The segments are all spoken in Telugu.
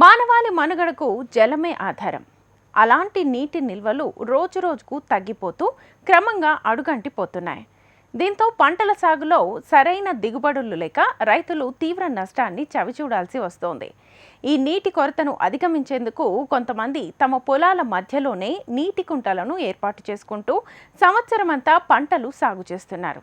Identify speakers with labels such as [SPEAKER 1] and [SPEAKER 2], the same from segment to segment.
[SPEAKER 1] మానవాళి మనుగడకు జలమే ఆధారం. అలాంటి నీటి నిల్వలు రోజురోజుకు తగ్గిపోతూ క్రమంగా అడుగంటిపోతున్నాయి. దీంతో పంటల సాగులో సరైన దిగుబడులు లేక రైతులు తీవ్ర నష్టాన్ని చవిచూడాల్సి వస్తోంది. ఈ నీటి కొరతను అధిగమించేందుకు కొంతమంది తమ పొలాల మధ్యలోనే నీటి కుంటలను ఏర్పాటు చేసుకుంటూ సంవత్సరమంతా పంటలు సాగు చేస్తున్నారు.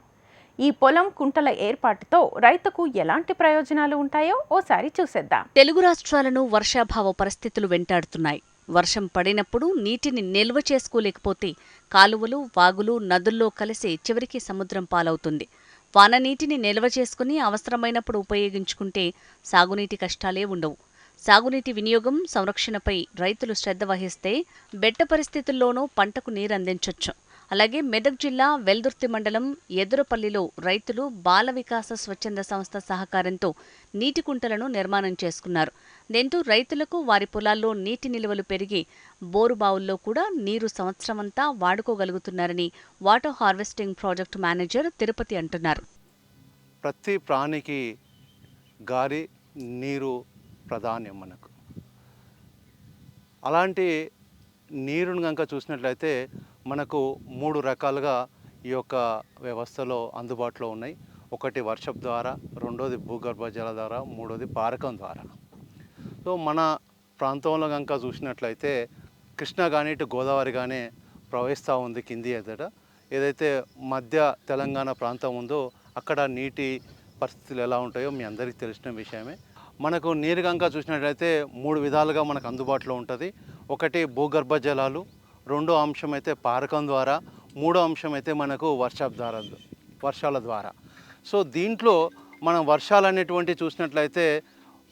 [SPEAKER 1] ఈ పొలం కుంటల ఏర్పాటుతో రైతుకు ఎలాంటి ప్రయోజనాలు ఉంటాయో ఓసారి చూసేద్దాం.
[SPEAKER 2] తెలుగు రాష్ట్రాలను వర్షాభావ పరిస్థితులు వెంటాడుతున్నాయి. వర్షం పడినప్పుడు నీటిని నిల్వ చేసుకోలేకపోతే కాలువలు వాగులు నదుల్లో కలిసి చివరికి సముద్రం పాలవుతుంది. వాన నీటిని నిల్వ చేసుకుని అవసరమైనప్పుడు ఉపయోగించుకుంటే సాగునీటి కష్టాలే ఉండవు. సాగునీటి వినియోగం సంరక్షణపై రైతులు శ్రద్ధ వహిస్తే బెట్ట పరిస్థితుల్లోనూ పంటకు నీరందించొచ్చు. అలాగే మెదక్ జిల్లా వెల్దుర్తి మండలం ఎదురపల్లిలో రైతులు బాల వికాస స్వచ్ఛంద సంస్థ సహకారంతో నీటి కుంటలను నిర్మాణం చేసుకున్నారు. దీంతో రైతులకు వారి పొలాల్లో నీటి నిల్వలు పెరిగి బోరు బావుల్లో కూడా నీరు సంవత్సరమంతా వాడుకోగలుగుతున్నారని water harvesting project manager Tirupati అంటున్నారు.
[SPEAKER 3] ప్రతి ప్రాణికి గాలి నీరు ప్రధానం మనకు. అలాంటి నీరును కనుక చూసినట్లయితే మనకు మూడు రకాలుగా ఈ యొక్క వ్యవస్థలో అందుబాటులో ఉన్నాయి. ఒకటి వర్షపు ద్వారా రెండోది భూగర్భ జల ద్వారా మూడోది పారకం ద్వారా. సో మన ప్రాంతంలో కనుక చూసినట్లయితే కృష్ణ కానీ ఇటు గోదావరి కానీ ప్రవహిస్తూ ఉంది కింది ఎదుట. ఏదైతే మధ్య తెలంగాణ ప్రాంతం ఉందో అక్కడ నీటి పరిస్థితులు ఎలా ఉంటాయో మీ అందరికీ తెలిసిన విషయమే. మనకు నీరు కనుక చూసినట్లయితే మూడు విధాలుగా మనకు అందుబాటులో ఉంటుంది. ఒకటి భూగర్భ జలాలు రెండో అంశం అయితే పారకం ద్వారా మూడో అంశం అయితే మనకు వర్షాప్ ద్వారా వర్షాల ద్వారా. సో దీంట్లో మనం వర్షాలు అనేటువంటి చూసినట్లయితే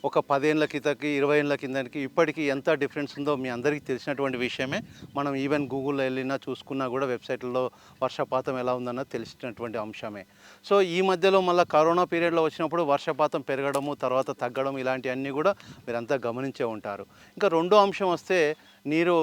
[SPEAKER 3] ఒక పదేళ్ళ కిందకి ఇరవై ఏళ్ళ కిందకి ఇప్పటికీ ఎంత డిఫరెన్స్ ఉందో మీ అందరికీ తెలిసినటువంటి విషయమే. మనం ఈవెన్ గూగుల్లో వెళ్ళినా చూసుకున్నా కూడా వెబ్సైట్లలో వర్షపాతం ఎలా ఉందన్నా తెలిసినటువంటి అంశమే. సో ఈ మధ్యలో మళ్ళీ కరోనా పీరియడ్లో వచ్చినప్పుడు వర్షపాతం పెరగడము తర్వాత తగ్గడం ఇలాంటివన్నీ కూడా మీరంతా గమనించే ఉంటారు. ఇంకా రెండో అంశం వస్తే నీరు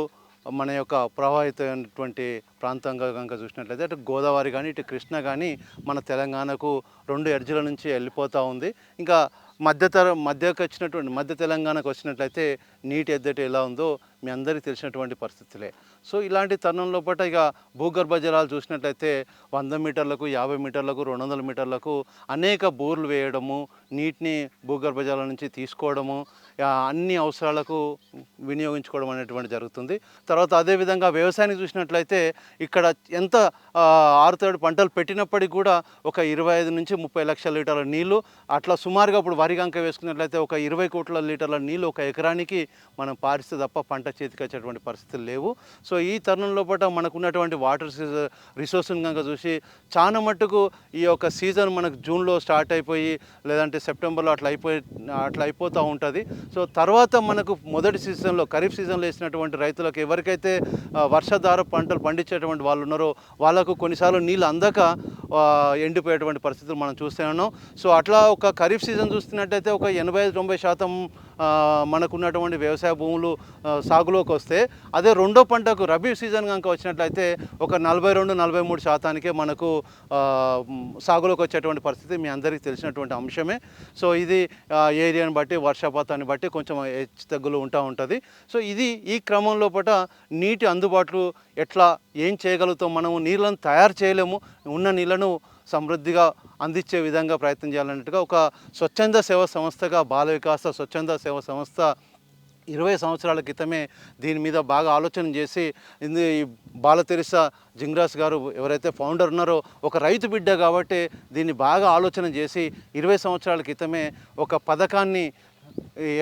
[SPEAKER 3] మన యొక్క ప్రభావితమైనటువంటి ప్రాంతంగా కనుక చూసినట్లయితే అటు గోదావరి కానీ ఇటు కృష్ణ కానీ మన తెలంగాణకు రెండు ఎడ్జుల నుంచి వెళ్ళిపోతూ ఉంది. ఇంకా మధ్యతర మధ్యకు వచ్చినటువంటి మధ్య తెలంగాణకు వచ్చినట్లయితే నీటి ఎద్దటి ఎలా ఉందో మీ అందరికీ తెలిసినటువంటి పరిస్థితులే. సో ఇలాంటి తరుణంలో పాటు ఇక భూగర్భ జలాలు చూసినట్లయితే వంద మీటర్లకు యాభై మీటర్లకు రెండు వందల మీటర్లకు అనేక బోర్లు వేయడము నీటిని భూగర్భ జలాల నుంచి తీసుకోవడము అన్ని అవసరాలకు వినియోగించుకోవడం అనేటువంటి జరుగుతుంది. తర్వాత అదేవిధంగా వ్యవసాయానికి చూసినట్లయితే ఇక్కడ ఎంత ఆ, ఆరుతడి పంటలు పెట్టినప్పటికీ కూడా ఒక ఇరవై ఐదు నుంచి ముప్పై లక్షల లీటర్ల నీళ్ళు అట్లా సుమారుగా ఇప్పుడు వరి గంక వేసుకున్నట్లయితే ఒక ఇరవై కోట్ల లీటర్ల నీళ్ళు ఒక ఎకరానికి మనం పారిస్తే తప్ప పంట చేతికి వచ్చేటువంటి పరిస్థితులు లేవు. సో ఈ తరుణంలో పాటు మనకున్నటువంటి వాటర్ రిసోర్స్ని కనుక చూసి చాలా మట్టుకు ఈ యొక్క సీజన్ మనకు జూన్లో స్టార్ట్ అయిపోయి లేదంటే సెప్టెంబర్లో అట్లా అయిపోయి అట్లా అయిపోతూ ఉంటుంది. సో తర్వాత మనకు మొదటి సీజన్లో ఖరీఫ్ సీజన్లో వేసినటువంటి రైతులకు ఎవరికైతే వర్షధార వర్షాధార పంటలు పండించేటువంటి వాళ్ళు ఉన్నారో వాళ్ళకు కొన్నిసార్లు నీళ్ళు అందక ఎండిపోయేటువంటి పరిస్థితులు మనం చూస్తున్నాం సో అట్లా ఒక ఖరీఫ్ సీజన్ చూస్తున్నట్టయితే ఒక ఎనభై ఐదు తొంభై శాతం మనకున్నటువంటి వ్యవసాయ భూములు సాగులోకి వస్తే అదే రెండో పంటకు రబీ సీజన్ కనుక వచ్చినట్లయితే ఒక నలభై రెండు నలభై మూడు శాతానికే మనకు సాగులోకి వచ్చేటువంటి పరిస్థితి మీ అందరికీ తెలిసినటువంటి అంశమే. సో ఇది ఏరియాని బట్టి వర్షపాతాన్ని బట్టి కొంచెం హెచ్చు తగ్గులు ఉంటా ఉంటుంది. సో ఇది ఈ క్రమంలో పట నీటి అందుబాటులో ఎట్లా ఏం చేయగలుగుతాం మనము నీళ్ళను తయారు చేయలేము ఉన్న నీళ్ళను సమృద్ధిగా అందించే విధంగా ప్రయత్నం చేయాలన్నట్టుగా ఒక స్వచ్ఛంద సేవ సంస్థగా బాల వికాస స్వచ్ఛంద సేవ సంస్థ ఇరవై సంవత్సరాల క్రితమే దీని మీద బాగా ఆలోచన చేసి ఇందు ఈ బాల జింగ్రాస్ గారు ఎవరైతే ఫౌండర్ ఉన్నారో ఒక రైతు బిడ్డ కాబట్టి దీన్ని బాగా ఆలోచన చేసి ఇరవై సంవత్సరాల క్రితమే ఒక పథకాన్ని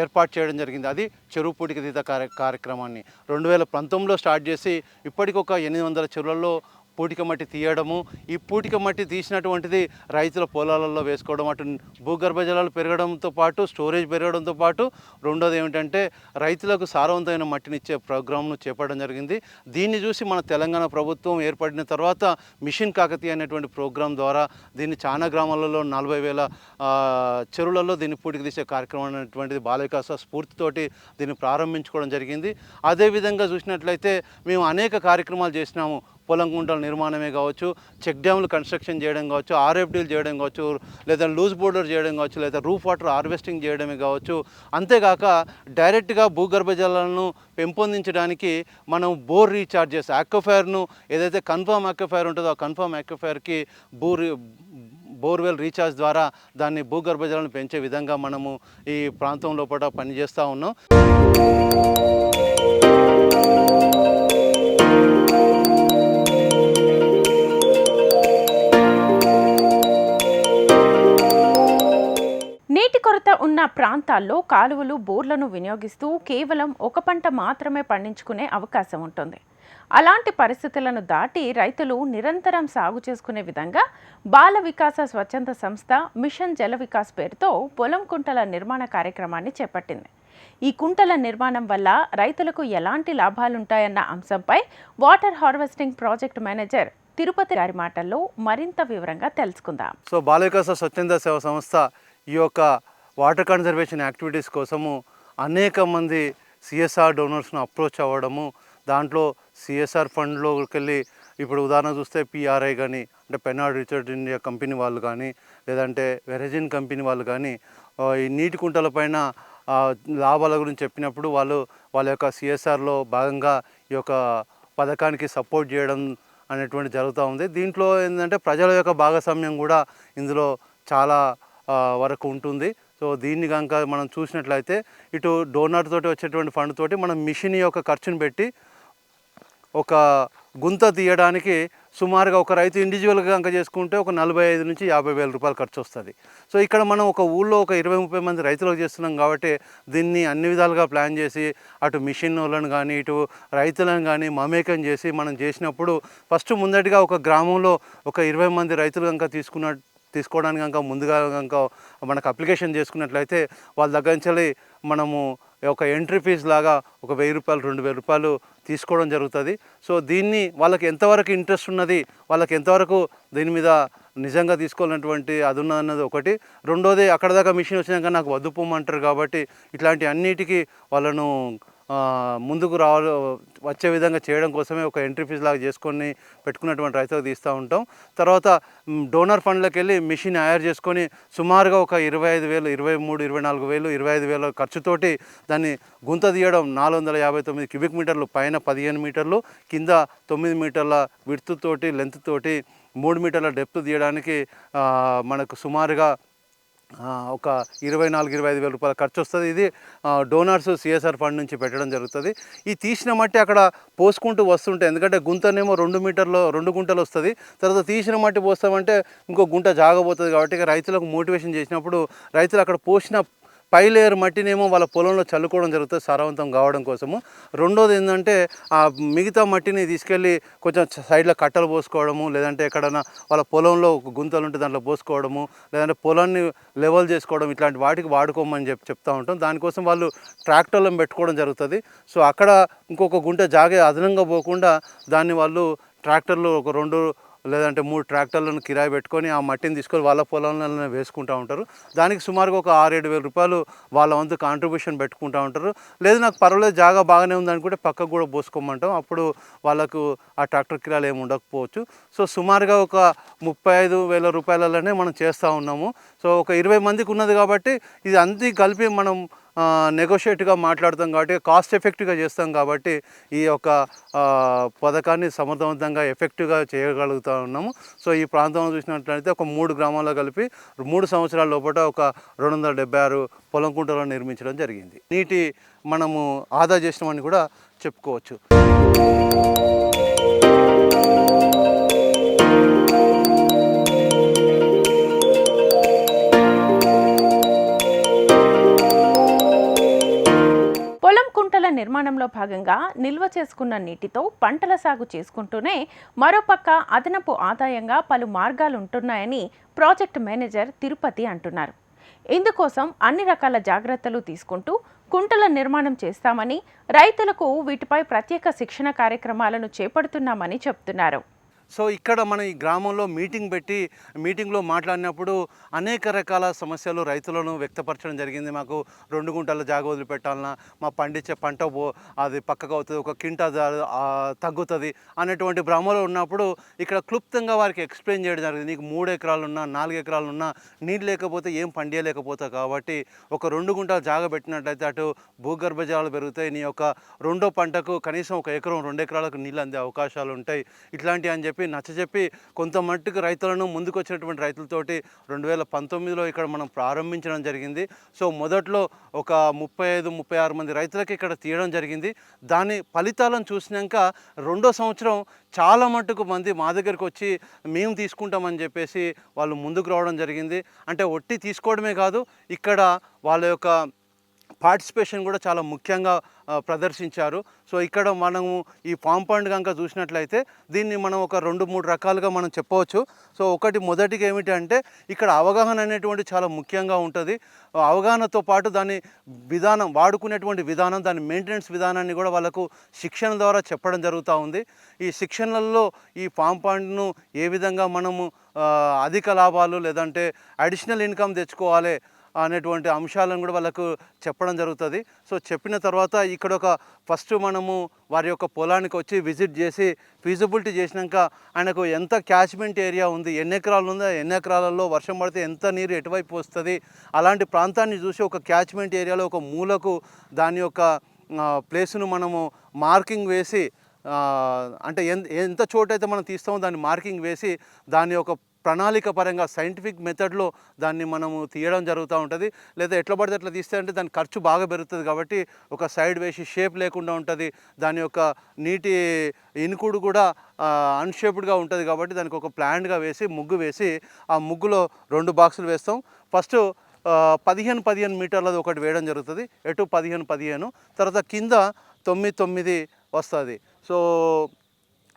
[SPEAKER 3] ఏర్పాటు చేయడం జరిగింది. అది చెరువు పూటికి తీత కార్య కార్యక్రమాన్ని రెండు వేల పంతొమ్మిదిలో స్టార్ట్ చేసి ఇప్పటికి ఒక ఎనిమిది వందల చెరువులలో పూటిక మట్టి తీయడము ఈ పూటిక మట్టి తీసినటువంటిది రైతుల పొలాలలో వేసుకోవడం అటు భూగర్భ జలాలు పెరగడంతో పాటు స్టోరేజ్ పెరగడంతో పాటు రెండోది ఏమిటంటే రైతులకు సారవంతమైన మట్టినిచ్చే ప్రోగ్రామ్ను చేపట్టడం జరిగింది. దీన్ని చూసి మన తెలంగాణ ప్రభుత్వం ఏర్పడిన తర్వాత మిషన్ కాకతీయ అనేటువంటి ప్రోగ్రాం ద్వారా దీన్ని చాలా గ్రామాలలో నలభై వేల చెరువులలో దీన్ని పూటికి తీసే కార్యక్రమం అనేటువంటిది బాలవికాస స్ఫూర్తితోటి దీన్ని ప్రారంభించుకోవడం జరిగింది. అదేవిధంగా చూసినట్లయితే మేము అనేక కార్యక్రమాలు చేసినాము. పొలం గుంటల నిర్మాణమే కావచ్చు చెక్ డ్యాములు కన్స్ట్రక్షన్ చేయడం కావచ్చు ఆర్ఎఫ్డీలు చేయడం కావచ్చు లేదా లూజ్ బోర్డర్ చేయడం కావచ్చు లేదా రూఫ్ వాటర్ హార్వెస్టింగ్ చేయడమే కావచ్చు. అంతేగాక డైరెక్ట్గా భూగర్భ జలాలను పెంపొందించడానికి మనం బోర్ రీఛార్జెస్ ఆక్వఫైర్ను ఏదైతే కన్ఫర్మ్ ఆక్వఫైర్ ఉంటుందో ఆ కన్ఫర్మ్ ఆక్వఫైర్కి బోర్ బోర్వెల్ రీఛార్జ్ ద్వారా దాన్ని భూగర్భ జలాలను పెంచే విధంగా మనము ఈ ప్రాంతం లోపల పనిచేస్తూ ఉన్నాం.
[SPEAKER 1] నీటి కొరత ఉన్న ప్రాంతాల్లో కాలువలు బోర్లను వినియోగిస్తూ కేవలం ఒక పంట మాత్రమే పండించుకునే అవకాశం ఉంటుంది. అలాంటి పరిస్థితులను దాటి రైతులు నిరంతరం సాగు చేసుకునే విధంగా బాల వికాస స్వచ్ఛంద సంస్థ మిషన్ జల వికాస్ పేరుతో పొలం కుంటల నిర్మాణ కార్యక్రమాన్ని చేపట్టింది. ఈ కుంటల నిర్మాణం వల్ల రైతులకు ఎలాంటి లాభాలుంటాయన్న అంశంపై water harvesting project manager Tirupati గారి మాటల్లో మరింత వివరంగా తెలుసుకుందాం.
[SPEAKER 3] సో బాలవికాస స్వచ్ఛంద సేవ సంస్థ ఈ యొక్క వాటర్ కన్జర్వేషన్ యాక్టివిటీస్ కోసము అనేక మంది సిఎస్ఆర్ డోనర్స్ను అప్రోచ్ అవ్వడము దాంట్లో సిఎస్ఆర్ ఫండ్లోకి వెళ్ళి ఇప్పుడు ఉదాహరణ చూస్తే పిఆర్ఐ కానీ అంటే పెనాడ్ రిచర్డ్ ఇండియా కంపెనీ వాళ్ళు కానీ లేదంటే వెరజిన్ కంపెనీ వాళ్ళు కానీ ఈ నీటి కుంటల పైన లాభాల గురించి చెప్పినప్పుడు వాళ్ళు వాళ్ళ యొక్క సిఎస్ఆర్లో భాగంగా ఈ యొక్క పథకానికి సపోర్ట్ చేయడం అనేటువంటి జరుగుతూ ఉంది. దీంట్లో ఏంటంటే ప్రజల యొక్క భాగస్వామ్యం కూడా ఇందులో చాలా వరకు ఉంటుంది. సో దీన్ని కనుక మనం చూసినట్లయితే ఇటు డోనర్ తోటి వచ్చేటువంటి ఫండ్ తోటి మనం మిషన్ యొక్క ఖర్చును పెట్టి ఒక గుంత తీయడానికి సుమారుగా ఒక రైతు ఇండివిజువల్గా కనుక చేసుకుంటే ఒక నలభై ఐదు నుంచి యాభై వేల రూపాయలు ఖర్చు వస్తుంది. సో ఇక్కడ మనం ఒక ఊళ్ళో ఒక ఇరవై ముప్పై మంది రైతులకు చేస్తున్నాం కాబట్టి దీన్ని అన్ని విధాలుగా ప్లాన్ చేసి అటు మిషన్ వాళ్ళని కానీ ఇటు రైతులను కానీ మమేకం చేసి మనం చేసినప్పుడు ఫస్ట్ ముందటిగా ఒక గ్రామంలో ఒక ఇరవై మంది రైతులు కనుక తీసుకున్న తీసుకోవడానికి కనుక ముందుగా కనుక మనకు అప్లికేషన్ చేసుకున్నట్లయితే వాళ్ళ దగ్గర నుంచి మనము ఒక ఎంట్రీ ఫీజు లాగా ఒక వెయ్యి రూపాయలు రెండు వేల రూపాయలు తీసుకోవడం జరుగుతుంది. సో దీన్ని వాళ్ళకి ఎంతవరకు ఇంట్రెస్ట్ ఉన్నది వాళ్ళకి ఎంతవరకు దీని మీద నిజంగా తీసుకోవాలన్నటువంటి అది ఉన్న అన్నది ఒకటి. రెండోది అక్కడ దాకా మిషన్ వచ్చినాక నాకు వద్దు పొమ్మంటారు కాబట్టి ఇట్లాంటి అన్నిటికీ వాళ్ళను ముందుకు రావాలి వచ్చే విధంగా చేయడం కోసమే ఒక ఎంట్రీ ఫీజు లాగా చేసుకొని పెట్టుకున్నటువంటి రైతులకు తీస్తూ ఉంటాం. తర్వాత డోనర్ ఫండ్లకు వెళ్ళి మిషన్ హైర్ చేసుకొని సుమారుగా ఒక ఇరవై ఐదు వేలు ఇరవై మూడు ఇరవై నాలుగు వేలు ఇరవై ఐదు వేల ఖర్చుతోటి దాన్ని గుంత తీయడం నాలుగు వందల యాభై తొమ్మిది క్యూబిక్ మీటర్లు పైన పదిహేను మీటర్లు కింద తొమ్మిది మీటర్ల విడుతుతోటి లెంత్ తోటి మూడు మీటర్ల డెప్త్ తీయడానికి మనకు సుమారుగా ఒక ఇరవై నాలుగు ఇరవై ఐదు వేల రూపాయల ఖర్చు వస్తుంది ఇది డోనర్స్ డోనార్స్ సిఎస్ఆర్ ఫండ్ నుంచి పెట్టడం జరుగుతుంది. ఈ తీసిన మట్టి అక్కడ పోసుకుంటూ వస్తుంటే ఎందుకంటే గుంతనేమో రెండు మీటర్లో రెండు గుంటలు వస్తుంది తర్వాత తీసిన మట్టి పోస్తామంటే ఇంకో గుంట జాగబోతుంది కాబట్టి ఇక రైతులకు మోటివేషన్ చేసినప్పుడు రైతులు అక్కడ పోసిన పై లేయర్ మట్టినేమో వాళ్ళ పొలంలో చల్లుకోవడం జరుగుతుంది సారవంతం కావడం కోసము. రెండోది ఏంటంటే ఆ మిగతా మట్టిని తీసుకెళ్ళి కొంచెం సైడ్లో కట్టలు పోసుకోవడము లేదంటే ఎక్కడైనా వాళ్ళ పొలంలో ఒక గుంతలు ఉంటే దాంట్లో పోసుకోవడము లేదంటే పొలాన్ని లెవెల్ చేసుకోవడం ఇట్లాంటి వాటికి వాడుకోమని చెప్పి చెప్తా ఉంటాం. దానికోసం వాళ్ళు ట్రాక్టర్లను పెట్టుకోవడం జరుగుతుంది. సో అక్కడ ఇంకొక గుంట జాగే అదనంగా పోకుండా దాన్ని వాళ్ళు ట్రాక్టర్లు ఒక రెండు లేదంటే మూడు ట్రాక్టర్లను కిరాయి పెట్టుకొని ఆ మట్టిని తీసుకొని వాళ్ళ పొలంలో వేసుకుంటూ ఉంటారు. దానికి సుమారుగా ఒక ఆరు ఏడు వేల రూపాయలు వాళ్ళ వంతు కాంట్రిబ్యూషన్ పెట్టుకుంటూ ఉంటారు. లేదు నాకు పర్వాలేదు జాగా బాగానే ఉంది అనుకుంటే పక్కకు కూడా పోసుకోమంటాం. అప్పుడు వాళ్ళకు ఆ ట్రాక్టర్ కిరాలు ఏమి ఉండకపోవచ్చు. సో సుమారుగా ఒక ముప్పై ఐదు వేల రూపాయలలోనే మనం చేస్తూ ఉన్నాము. సో ఒక ఇరవై మందికి ఉన్నది కాబట్టి ఇది అంతా కలిపి మనం నెగోషియేట్గా మాట్లాడతాం కాబట్టి కాస్ట్ ఎఫెక్టివ్గా చేస్తాం కాబట్టి ఈ యొక్క పథకాన్ని సమర్థవంతంగా ఎఫెక్టివ్గా చేయగలుగుతా ఉన్నాము. సో ఈ ప్రాంతంలో చూసినట్లయితే ఒక మూడు గ్రామాల్లో కలిపి మూడు సంవత్సరాల లోపల ఒక రెండు వందల డెబ్బై ఆరు పొలం కుంటలను నిర్మించడం జరిగింది. నీటి మనము ఆదా చేసినామని కూడా చెప్పుకోవచ్చు.
[SPEAKER 1] నిర్మాణంలో భాగంగా నిల్వ చేసుకున్న నీటితో పంటల సాగు చేసుకుంటూనే మరోపక్క అదనపు ఆదాయంగా పలు మార్గాలు ఉంటున్నాయని ప్రాజెక్ట్ మేనేజర్ తిరుపతి అంటున్నారు. ఇందుకోసం అన్ని రకాల జాగ్రత్తలు తీసుకుంటూ కుంటల నిర్మాణం చేస్తామని రైతులకు వీటిపై ప్రత్యేక శిక్షణ కార్యక్రమాలను చేపడుతున్నామని చెబుతున్నారు
[SPEAKER 3] సో ఇక్కడ మన ఈ గ్రామంలో మీటింగ్ పెట్టి మీటింగ్లో మాట్లాడినప్పుడు అనేక రకాల సమస్యలు రైతులను వ్యక్తపరచడం జరిగింది. మాకు రెండు గుంటల జాగ వదిలిపెట్టాలన్నా మా పండించే పంట పో అది పక్కకు అవుతుంది ఒక కింట తగ్గుతుంది అనేటువంటి భ్రమలో ఉన్నప్పుడు ఇక్కడ క్లుప్తంగా వారికి ఎక్స్ప్లెయిన్ చేయడం జరిగింది. నీకు మూడు ఎకరాలు ఉన్నా నాలుగు ఎకరాలు ఉన్నా నీళ్ళు లేకపోతే ఏం పండియలేకపోతావు కాబట్టి ఒక రెండు గుంటలు జాగ పెట్టినట్లయితే అటు భూగర్భ జలాలు పెరుగుతాయి. నీ యొక్క రెండో పంటకు కనీసం ఒక ఎకరం రెండు ఎకరాలకు నీళ్ళు అందే అవకాశాలు ఉంటాయి. ఇట్లాంటివి అని చెప్పి చెప్పి నచ్చజెప్పి కొంత మట్టుకు రైతులను ముందుకు వచ్చినటువంటి రైతులతోటి రెండు వేల పంతొమ్మిదిలో ఇక్కడ మనం ప్రారంభించడం జరిగింది. సో మొదట్లో ఒక ముప్పై ఐదు ముప్పై ఆరు మంది రైతులకి ఇక్కడ తీయడం జరిగింది. దాని ఫలితాలను చూసినాక రెండో సంవత్సరం చాలా మట్టుకు మంది మా దగ్గరికి వచ్చి మేము తీసుకుంటామని చెప్పేసి వాళ్ళు ముందుకు రావడం జరిగింది. అంటే ఒట్టి తీసుకోవడమే కాదు ఇక్కడ వాళ్ళ యొక్క పార్టిసిపేషన్ కూడా చాలా ముఖ్యంగా ప్రదర్శించారు. సో ఇక్కడ మనము ఈ ఫామ్ కనుక చూసినట్లయితే దీన్ని మనం ఒక రెండు మూడు రకాలుగా మనం చెప్పవచ్చు. సో ఒకటి మొదటిగా ఏమిటి అంటే ఇక్కడ అవగాహన అనేటువంటి చాలా ముఖ్యంగా ఉంటుంది. అవగాహనతో పాటు దాని విధానం వాడుకునేటువంటి విధానం దాని మెయింటెనెన్స్ విధానాన్ని కూడా వాళ్ళకు శిక్షణ ద్వారా చెప్పడం జరుగుతూ ఉంది. ఈ శిక్షణలలో ఈ ఫామ్ ఏ విధంగా మనము అధిక లాభాలు లేదంటే అడిషనల్ ఇన్కమ్ తెచ్చుకోవాలి అనేటువంటి అంశాలను కూడా వాళ్ళకు చెప్పడం జరుగుతుంది. సో చెప్పిన తర్వాత ఇక్కడ ఒక ఫస్ట్ మనము వారి యొక్క పొలానికి వచ్చి విజిట్ చేసి ఫీజిబిలిటీ చేసినాక ఆయనకు ఎంత క్యాచ్మెంట్ ఏరియా ఉంది ఎన్ని ఎకరాలు ఉందో ఎన్ని ఎకరాలలో వర్షం పడితే ఎంత నీరు ఎటువైపు వస్తుంది అలాంటి ప్రాంతాన్ని చూసి ఒక క్యాచ్మెంట్ ఏరియాలో ఒక మూలకు దాని యొక్క ప్లేస్ను మనము మార్కింగ్ వేసి అంటే ఎంత ఎంత చోటు అయితే మనం తీస్తామో దాన్ని మార్కింగ్ వేసి దాని యొక్క ప్రణాళిక పరంగా సైంటిఫిక్ మెథడ్లో దాన్ని మనము తీయడం జరుగుతూ ఉంటుంది. లేదా ఎట్లా పడితే అట్లా తీస్తే అంటే దాని ఖర్చు బాగా పెరుగుతుంది కాబట్టి ఒక సైడ్ వేసి షేప్ లేకుండా ఉంటుంది. దాని యొక్క నీటి ఇనుకుడు కూడా అన్షేప్డ్గా ఉంటుంది కాబట్టి దానికి ఒక ప్లాంట్గా వేసి ముగ్గు వేసి ఆ ముగ్గులో రెండు బాక్సులు వేస్తాం. ఫస్ట్ పదిహేను పదిహేను మీటర్లది ఒకటి వేయడం జరుగుతుంది. ఎటు పదిహేను పదిహేను. తర్వాత కింద తొమ్మిది తొమ్మిది వస్తుంది. సో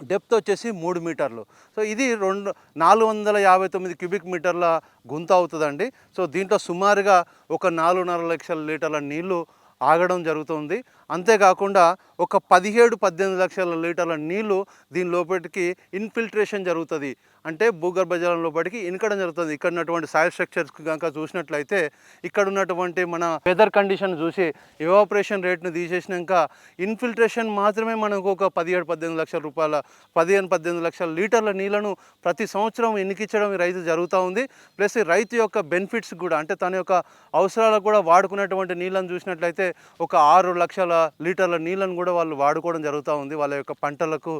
[SPEAKER 3] డెప్త్ వచ్చేసి మూడు మీటర్లు. సో ఇది రెండు నాలుగు వందల యాభై తొమ్మిది క్యూబిక్ మీటర్ల గుంత అవుతుందండి. సో దీంట్లో సుమారుగా ఒక నాలుగున్నర లక్షల లీటర్ల నీళ్ళు ఆగడం జరుగుతుంది. అంతేకాకుండా ఒక పదిహేడు పద్దెనిమిది లక్షల లీటర్ల నీళ్ళు దీని లోపలికి ఇన్ఫిల్ట్రేషన్ జరుగుతుంది. అంటే భూగర్భ జలం లోపలికి ఇనకడం జరుగుతుంది. ఇక్కడ ఉన్నటువంటి సాయిల్ స్ట్రక్చర్స్ కనుక చూసినట్లయితే ఇక్కడ ఉన్నటువంటి మన వెదర్ కండిషన్ చూసి ఎవాపరేషన్ రేట్ను తీసేసినాక ఇన్ఫిల్ట్రేషన్ మాత్రమే మనకు ఒక పదిహేడు పద్దెనిమిది లక్షల రూపాయల పదిహేను పద్దెనిమిది లక్షల లీటర్ల నీళ్ళను ప్రతి సంవత్సరం ఎన్నికించడం రైతు జరుగుతూ ఉంది. ప్లస్ రైతు యొక్క బెనిఫిట్స్ కూడా అంటే తన యొక్క అవసరాలకు కూడా వాడుకున్నటువంటి నీళ్ళను చూసినట్లయితే ఒక ఆరు లక్షల లీటర్ల నీళ్ళను కూడా వాళ్ళు వాడుకోవడం జరుగుతూ ఉంది. వాళ్ళ యొక్క పంటలకు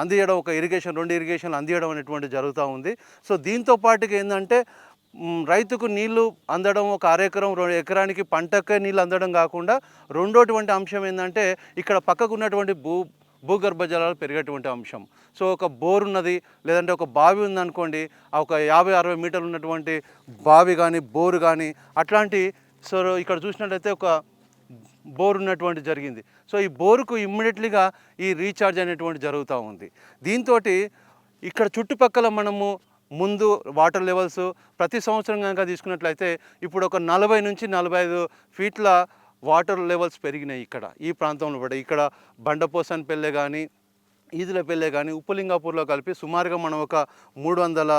[SPEAKER 3] అందియడం ఒక ఇరిగేషన్ రెండు ఇరిగేషన్లు అందియడం అనేటువంటి జరుగుతూ ఉంది. సో దీంతో పాటుగా ఏంటంటే రైతుకు నీళ్ళు అందడం ఒక అరెకరం రెండు ఎకరానికి పంటకే నీళ్ళు అందడం కాకుండా రెండోటువంటి అంశం ఏంటంటే ఇక్కడ పక్కకు ఉన్నటువంటి భూ భూగర్భ జలాలు పెరిగేటువంటి అంశం. సో ఒక బోర్ ఉన్నది లేదంటే ఒక బావి ఉందనుకోండి ఆ ఒక యాభై అరవై మీటర్లు ఉన్నటువంటి బావి కానీ బోరు కానీ అట్లాంటి సో ఇక్కడ చూసినట్లయితే ఒక బోర్ ఉన్నటువంటి జరిగింది. సో ఈ బోరుకు ఇమ్మీడియట్లీగా ఈ రీఛార్జ్ అనేటువంటి జరుగుతూ ఉంది. దీంతో ఇక్కడ చుట్టుపక్కల మనము ముందు వాటర్ లెవెల్స్ ప్రతి సంవత్సరం కనుక తీసుకున్నట్లయితే ఇప్పుడు ఒక నలభై నుంచి నలభై ఐదు ఫీట్ల వాటర్ లెవెల్స్ పెరిగినాయి ఇక్కడ ఈ ప్రాంతంలో కూడా. ఇక్కడ బండపోసన్ పెళ్ళే కానీ ఈదుల పెళ్ళే కానీ ఉప్పులింగాపూర్లో కలిపి సుమారుగా మనం ఒక మూడు వందల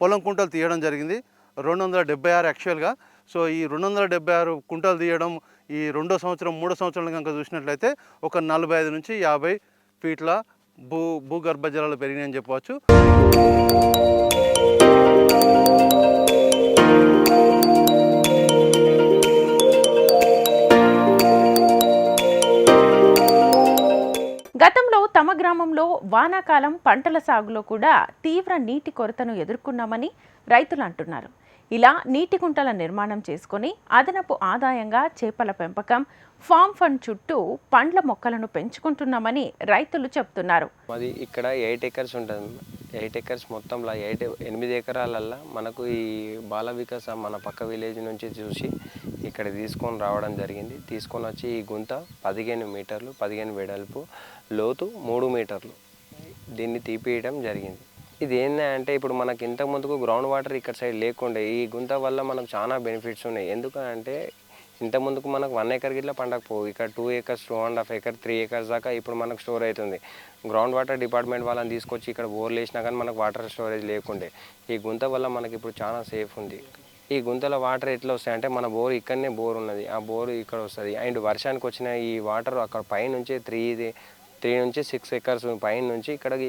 [SPEAKER 3] పొలం కుంటలు తీయడం జరిగింది. రెండు వందల డెబ్బై ఆరు యాక్చువల్గా. సో ఈ రెండు వందల డెబ్బై ఆరు కుంటలు తీయడం ఈ రెండో సంవత్సరం మూడో సంవత్సరం కనుక చూసినట్లయితే ఒక నలభై ఐదు నుంచి యాభై ఫీట్ల భూ భూగర్భ జలాలు పెరిగినాయని చెప్పవచ్చు.
[SPEAKER 1] గతంలో తమ గ్రామంలో వానాకాలం పంటల సాగులో కూడా తీవ్ర నీటి కొరతను ఎదుర్కొన్నామని రైతులు అంటున్నారు. ఇలా నీటి కుంటల నిర్మాణం చేసుకొని అదనపు ఆదాయంగా చేపల పెంపకం ఫామ్ ఫండ్ చుట్టూ పండ్ల మొక్కలను పెంచుకుంటున్నామని రైతులు చెప్తున్నారు.
[SPEAKER 4] అది ఇక్కడ ఎయిట్ ఎకర్స్ ఉంటుంది. ఎయిట్ ఎకర్స్ మొత్తంలో ఎయిట్ ఎనిమిది ఎకరాలల్లో మనకు ఈ బాల వికాస మన పక్క విలేజ్ నుంచి చూసి ఇక్కడ తీసుకొని రావడం జరిగింది. తీసుకొని వచ్చి ఈ గుంత పదిహేను మీటర్లు పదిహేను వెడల్పు లోతు మూడు మీటర్లు దీన్ని తీపియడం జరిగింది. ఇది ఏంటంటే ఇప్పుడు మనకి ఇంతకు ముందుకు గ్రౌండ్ వాటర్ ఇక్కడ సైడ్ లేకుండే ఈ గుంత వల్ల మనకు చాలా బెనిఫిట్స్ ఉన్నాయి. ఎందుకంటే ఇంత ముందుకు మనకు వన్ ఎకర్ గిట్లా పండకపోవు ఇక్కడ two acres two and half acre three acres దాకా ఇప్పుడు మనకు స్టోర్ అవుతుంది గ్రౌండ్ వాటర్ డిపార్ట్మెంట్ వాళ్ళని తీసుకొచ్చి ఇక్కడ బోర్లు వేసినా కానీ మనకు వాటర్ స్టోరేజ్ లేకుండే. ఈ గుంత వల్ల మనకి ఇప్పుడు చాలా సేఫ్ ఉంది. ఈ గుంతల వాటర్ ఎట్లా వస్తాయి అంటే మన బోర్ ఇక్కడనే బోర్ ఉన్నది. ఆ బోర్ ఇక్కడ వస్తుంది. అండ్ వర్షానికి వచ్చిన ఈ వాటర్ అక్కడ పైనుంచి త్రీ త్రీ నుంచి సిక్స్ ఎకర్స్ పైన నుంచి ఇక్కడికి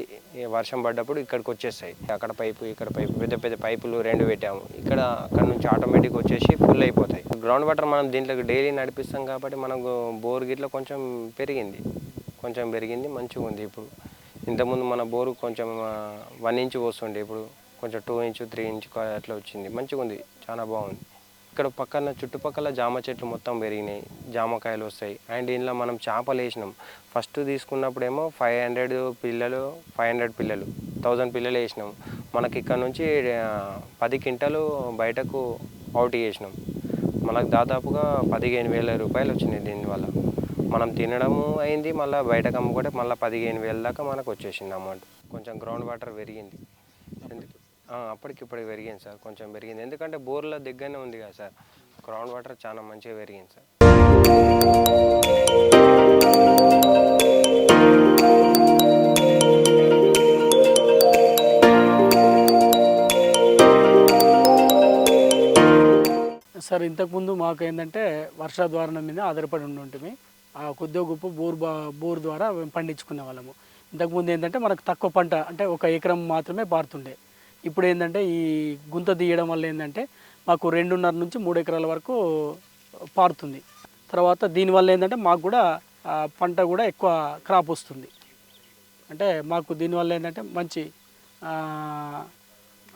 [SPEAKER 4] వర్షం పడ్డప్పుడు ఇక్కడికి వచ్చేస్తాయి. అక్కడ పైపు ఇక్కడ పైపు పెద్ద పెద్ద పైపులు రెండు పెట్టాము. ఇక్కడ అక్కడ నుంచి ఆటోమేటిక్ వచ్చేసి ఫుల్ అయిపోతాయి. గ్రౌండ్ వాటర్ మనం దీంట్లోకి డైలీ నడిపిస్తాం కాబట్టి మనకు బోర్ గిట్ల కొంచెం పెరిగింది. కొంచెం పెరిగింది మంచిగా ఉంది ఇప్పుడు. ఇంతకుముందు మన బోరు కొంచెం వన్ ఇంచ్ వస్తుండే ఇప్పుడు కొంచెం టూ ఇంచ్ త్రీ ఇంచ్ అట్లా వచ్చింది. మంచిగా ఉంది చాలా బాగుంది. ఇక్కడ పక్కన చుట్టుపక్కల జామ చెట్లు మొత్తం పెరిగినాయి. జామకాయలు వస్తాయి. అండ్ ఇందులో మనం చేపలు వేసినాం. ఫస్ట్ తీసుకున్నప్పుడేమో ఫైవ్ హండ్రెడ్ పిల్లలు ఫైవ్ హండ్రెడ్ పిల్లలు థౌజండ్ పిల్లలు వేసినాం. మనకి ఇక్కడ నుంచి పది క్వింటాలు బయటకు అవుట్ చేసినాం. మనకు దాదాపుగా పదిహేను వేల రూపాయలు వచ్చినాయి దీనివల్ల. మనం తినడము అయింది మళ్ళీ బయటకు అమ్ముకుంటే మళ్ళీ పదిహేను వేల దాకా మనకు వచ్చేసింది అమౌంట్. కొంచెం గ్రౌండ్ వాటర్ పెరిగింది. అప్పటికిప్పటికి పెరిగింది సార్. కొంచెం పెరిగింది. ఎందుకంటే బోర్ల దగ్గరనే ఉంది కదా సార్. గ్రౌండ్ వాటర్ చాలా మంచిగా పెరిగింది సార్.
[SPEAKER 5] సార్ ఇంతకుముందు మాకు ఏంటంటే వర్షాధారణ మీద ఆధారపడి ఉండి ఆ కొద్దిగా గొప్ప బోర్ బా బోర్ ద్వారా మేము పండించుకునే వాళ్ళము. ఇంతకుముందు ఏంటంటే మనకు తక్కువ పంట అంటే ఒక ఎకరం మాత్రమే పారుతుండే. ఇప్పుడు ఏంటంటే ఈ గుంత తీయడం వల్ల ఏంటంటే మాకు రెండున్నర నుంచి మూడు ఎకరాల వరకు పారుతుంది. తర్వాత దీనివల్ల ఏంటంటే మాకు కూడా పంట కూడా ఎక్కువ క్రాప్ వస్తుంది. అంటే మాకు దీనివల్ల ఏంటంటే మంచి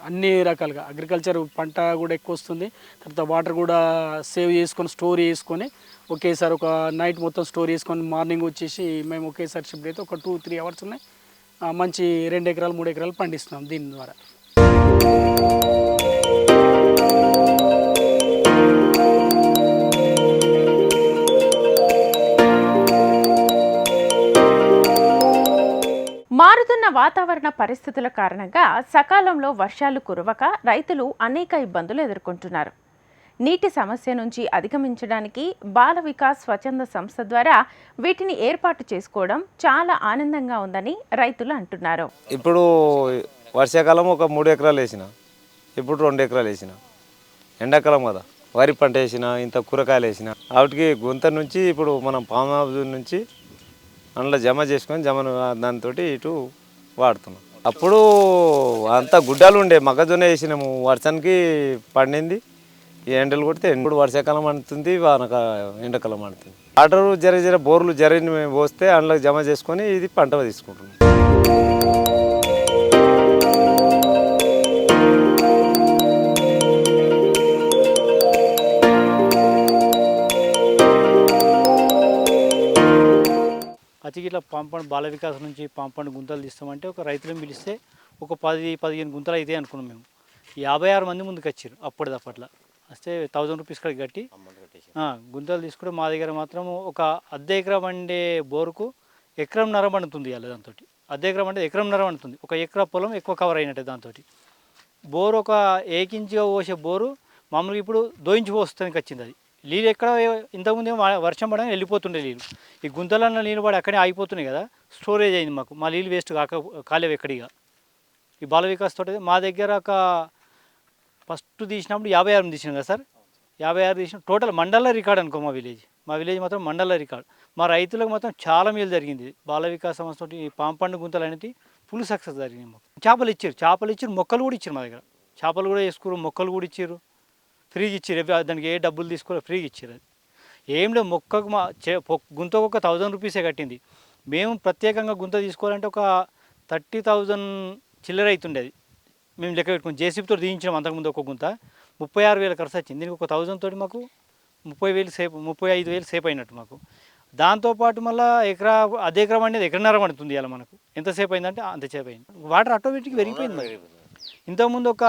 [SPEAKER 5] అన్ని రకాలుగా అగ్రికల్చర్ పంట కూడా ఎక్కువ వస్తుంది. తర్వాత వాటర్ కూడా సేవ్ చేసుకొని స్టోర్ చేసుకొని ఒకేసారి ఒక నైట్ మొత్తం స్టోర్ చేసుకొని మార్నింగ్ వచ్చేసి మేము ఒకేసారి షిఫ్ట్ అయితే ఒక టూ త్రీ అవర్స్ ఉన్నాయి. మంచి రెండు ఎకరాలు మూడు ఎకరాలు పండిస్తున్నాం దీని ద్వారా.
[SPEAKER 1] మారుతున్న వాతావరణ పరిస్థితుల కారణంగా సకాలంలో వర్షాలు కురవక రైతులు అనేక ఇబ్బందులు ఎదుర్కొంటున్నారు. నీటి సమస్య నుంచి అధిగమించడానికి బాల వికాస్ స్వచ్ఛంద సంస్థ ద్వారా వీటిని ఏర్పాటు చేసుకోవడం చాలా ఆనందంగా ఉందని రైతులు అంటున్నారు.
[SPEAKER 6] ఇప్పుడు వర్షాకాలం ఒక మూడు ఎకరాలు వేసిన ఇప్పుడు రెండు ఎకరాలు వేసిన. ఎండాకాలం కదా వరి పంట వేసిన ఇంత కూరగాయలు వేసిన. వాటికి గుంత నుంచి ఇప్పుడు మనం పామ్ హౌస్ నుంచి అందులో జమ చేసుకొని జమ దాంతో ఇటు వాడుతున్నాం. అప్పుడు అంతా గుడ్డలు ఉండే మొక్కజొన్న వేసినాము. వర్షానికి పండింది ఈ ఎండలు కొడితే ఇప్పుడు వర్షాకాలం అంటుంది వానక ఎండాకాలం అంటుంది. వాటర్ జర జర బోర్లు జరిగిన పోస్తే అందులో జమ చేసుకొని ఇది పంట తీసుకుంటున్నాం.
[SPEAKER 5] అతికి ఇట్లా పంపండి బాల వికాస్ నుంచి పంపండి గుంతలు తీస్తామంటే ఒక రైతులను పిలిస్తే ఒక పది పదిహేను గుంతలు అయితే అనుకున్నాం మేము. యాభై ఆరు మంది ముందుకు వచ్చారు అప్పటిది అప్పట్లో. వస్తే థౌజండ్ రూపీస్ కూడా కట్టి గుంతలు తీసుకుంటే మా దగ్గర మాత్రం ఒక అర్ధ ఎకరం వండే బోరుకు ఎకరం నర పండుతుంది ఇవాళ దాంతో అర్ధ ఎకరం అంటే ఎకరం నర పండుతుంది. ఒక ఎకరా పొలం ఎక్కువ కవర్ అయినట్టే దాంతో బోరు ఒక ఏకించిగా పోసే బోరు మామూలుగా ఇప్పుడు దోయించి పోస్తానికి వచ్చింది అది. నీళ్ళు ఎక్కడ ఇంతకుముందు వర్షం పడని వెళ్ళిపోతుండే నీళ్ళు. ఈ గుంతలన్న నీళ్ళు పడి అక్కడే ఆగిపోతున్నాయి కదా స్టోరేజ్ అయింది మాకు. మా నీళ్ళు వేస్ట్ కాక కాలేవు ఎక్కడిగా ఈ బాల వికాస్ తోటి మా దగ్గర ఒక ఫస్ట్ తీసినప్పుడు యాభై ఆరు తీసినాం కదా సార్? యాభై ఆరు తీసిన. టోటల్ మండల రికార్డ్ అనుకో మా విలేజ్ మా విలేజ్ మాత్రం మండల రికార్డ్ మా రైతులకు మాత్రం చాలా మేలు జరిగింది. బాల వికాస్ సంస్థ తోటి ఈ పాంపండు గుంతలు అనేది ఫుల్ సక్సెస్ జరిగింది మాకు. చేపలు ఇచ్చారు. చేపలు ఇచ్చారు. మొక్కలు కూడా ఇచ్చారు మా దగ్గర. చేపలు కూడా వేసుకురు మొక్కలు కూడా ఇచ్చారు. ఫ్రీగా ఇచ్చారు దానికి ఏ డబ్బులు తీసుకోవాలి ఫ్రీగా ఇచ్చారు అది. ఏం లేదు మొక్కకు మా గుంతకు ఒక థౌజండ్ రూపీసే కట్టింది. మేము ప్రత్యేకంగా గుంత తీసుకోవాలంటే ఒక థర్టీ థౌజండ్ చిల్లర అవుతుండేది మేము లెక్క పెట్టుకుని జేసీబీతో తీయించినాం అంతకుముందు ఒక గుంత. ముప్పై ఆరు వేల ఖర్చు వచ్చింది. దీనికి ఒక థౌజండ్ తోటి మాకు ముప్పై వేలు సేపు ముప్పై ఐదు వేలు సేపు అయినట్టు మాకు. దాంతోపాటు మళ్ళీ ఎకరా అదే ఎకరం అనేది ఎకరన్నర పడుతుంది ఇలా మనకు. ఎంతసేపు అయిందంటే అంతసేపు అయింది. వాటర్ ఆటోమేటిక్ పెరిగిపోయింది మరి. ఇంతకుముందు ఒక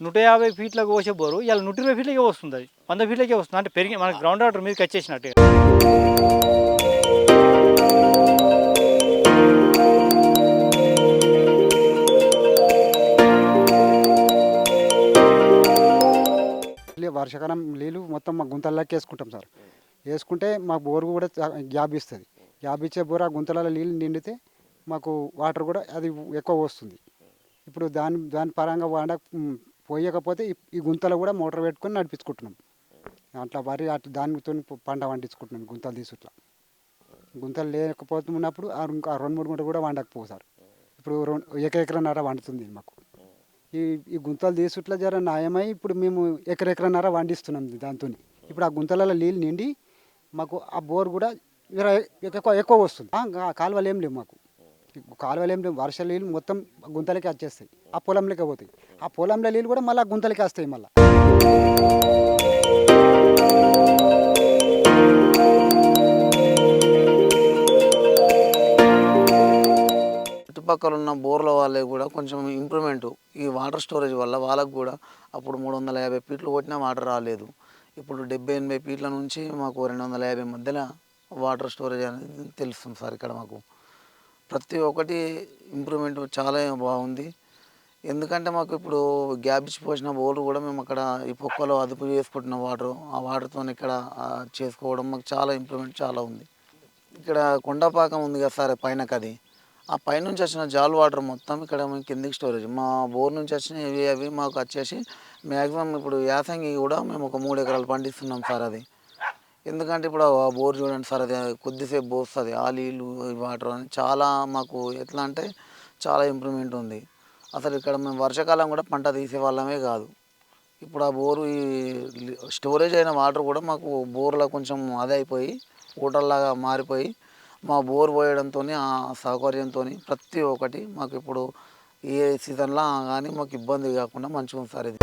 [SPEAKER 5] నూట యాభై ఫీట్లకు పోసే బోరు ఇలా నూట ఇరవై ఫీట్లకే వస్తుంది అది. వంద ఫీట్లకే వస్తుంది. అంటే పెరిగి మన గ్రౌండ్ వాటర్ మీదకి వచ్చేసినట్టు
[SPEAKER 7] వర్షాకాలం నీళ్ళు మొత్తం మా గుంతల్లోకి వేసుకుంటాం సార్. వేసుకుంటే మా బోర్ కూడా గ్యాబ్ గ్యాప్ ఇస్తుంది గ్యాప్ ఇచ్చే బోర్ ఆ గుంతలలో నీళ్ళు నిండితే మాకు వాటర్ కూడా అది ఎక్కువ వస్తుంది. ఇప్పుడు దాని దాని పరంగా వాడ పోయకపోతే ఈ- గుంతలో కూడా మోటార్ పెట్టుకొని నడిపించుకుంటున్నాం. అట్లా వరి అట్లా దానితో పంట పండించుకుంటున్నాం గుంతలు తీసుట్లా గుంతలు లేకపోతున్నప్పుడు ఆ ఇంకా రెండు మూడు గుంటలు కూడా వండకపోతారు ఇప్పుడు రెండు ఎకరెకరన్నర వండుతుంది మాకు. ఈ ఈ గుంతలు తీసుట్లా జర న్యాయమై ఇప్పుడు మేము ఎకరెకరన్నర వండిస్తున్నాం దాంతో ఇప్పుడు ఆ గుంతలలో నీళ్ళు నిండి మాకు ఆ బోర్ కూడా జర ఎక్కువ ఎక్కువ వస్తుంది. కాలువలు ఏం లేవు మాకు. కాలువలు ఏం లేవు నీళ్ళు మొత్తం గుంతలకి వచ్చేస్తాయి. ఆ పొలంలోకి పోతాయి. ఆ పొలంలో నీళ్ళు కూడా మళ్ళీ గుంతలకి వస్తాయి మళ్ళీ.
[SPEAKER 8] చుట్టుపక్కల ఉన్న బోర్ల వాళ్ళకి కూడా కొంచెం ఇంప్రూవ్మెంట్ ఈ వాటర్ స్టోరేజ్ వల్ల వాళ్ళకు కూడా అప్పుడు మూడు వందల యాభై ఫీట్లు కొట్టినా వాటర్ రాలేదు. ఇప్పుడు డెబ్బై ఎనభై ఫీట్ల నుంచి మాకు రెండు వందల యాభై మధ్యలో వాటర్ స్టోరేజ్ అనేది తెలుస్తుంది సార్ ఇక్కడ మాకు. ప్రతి ఒక్కటి ఇంప్రూవ్మెంట్ చాలా బాగుంది. ఎందుకంటే మాకు ఇప్పుడు గ్యాప్ ఇచ్చి పోసిన బోర్లు కూడా మేము అక్కడ ఈ పొక్కలో అదుపు చేసుకుంటున్న వాటర్ ఆ వాటర్తో ఇక్కడ చేసుకోవడం మాకు చాలా ఇంప్రూవ్మెంట్ చాలా ఉంది. ఇక్కడ కొండపాకం ఉంది కదా సార్ పైనకి అది ఆ పైన నుంచి వచ్చిన జాల్ వాటర్ మొత్తం ఇక్కడ మేము కిందికి స్టోరేజ్ మా బోర్ నుంచి వచ్చిన ఇవి అవి మాకు వచ్చేసి మ్యాక్సిమం ఇప్పుడు యాసంగి కూడా మేము ఒక మూడు ఎకరాలు పండిస్తున్నాం సార్ అది. ఎందుకంటే ఇప్పుడు ఆ బోర్ చూడండి సార్ అది కొద్దిసేపు పోస్తుంది. ఆ నీళ్ళు ఈ వాటర్ అని చాలా మాకు ఎట్లా అంటే చాలా ఇంప్రూవ్మెంట్ ఉంది. అసలు ఇక్కడ మేము వర్షాకాలం కూడా పంట తీసే వాళ్ళమే కాదు. ఇప్పుడు ఆ బోరు ఈ స్టోరేజ్ అయిన వాటర్ కూడా మాకు బోర్లో కొంచెం అదే అయిపోయి ఊటల్లాగా మారిపోయి మా బోర్ పోయడంతో ఆ సౌకర్యంతో ప్రతి ఒక్కటి మాకు ఇప్పుడు ఏ సీజన్లో కానీ మాకు ఇబ్బంది కాకుండా మంచిగా ఉంది సార్ ఇది.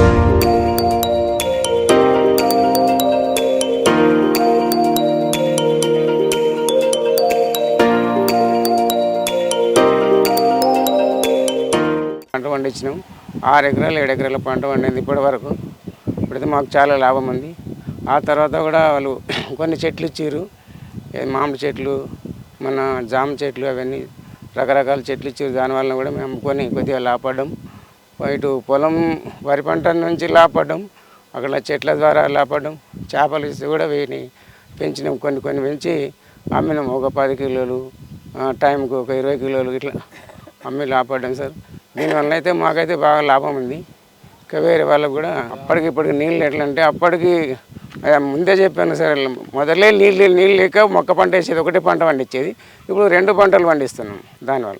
[SPEAKER 9] పంట పండించినాం. ఆరు ఎకరాలు ఏడు ఎకరాల పంట పండింది ఇప్పటి వరకు ఇప్పుడైతే మాకు చాలా లాభం ఉంది. ఆ తర్వాత కూడా వాళ్ళు కొన్ని చెట్లు ఇచ్చారు మామిడి చెట్లు మన జామ చెట్లు అవన్నీ రకరకాల చెట్లు ఇచ్చారు దానివల్ల కూడా మేము అమ్ముకొని కొద్దిగా లాభపడ్డాం. ఇటు పొలం వరి పంట నుంచి లాభపడ్డాం. అక్కడ చెట్ల ద్వారా లాభపడ్డాం. చేపలు కూడా వీటిని పెంచినాం. కొన్ని కొన్ని పెంచి అమ్మినాం. ఒక పది కిలోలు టైంకు ఒక ఇరవై కిలోలు ఇట్లా అమ్మి లాభపడ్డాం సార్. దీనివల్ల అయితే మాకైతే బాగా లాభం ఉంది. ఇంకా వేరే వాళ్ళకు కూడా అప్పటికి ఇప్పటికి నీళ్ళు ఎట్లా అంటే అప్పటికి ముందే చెప్పాను సార్ మొదలే నీళ్ళు నీళ్ళు లేక మొక్క పంట వేసేది ఒకటే పంట పండించేది. ఇప్పుడు రెండు పంటలు పండిస్తున్నాం దానివల్ల.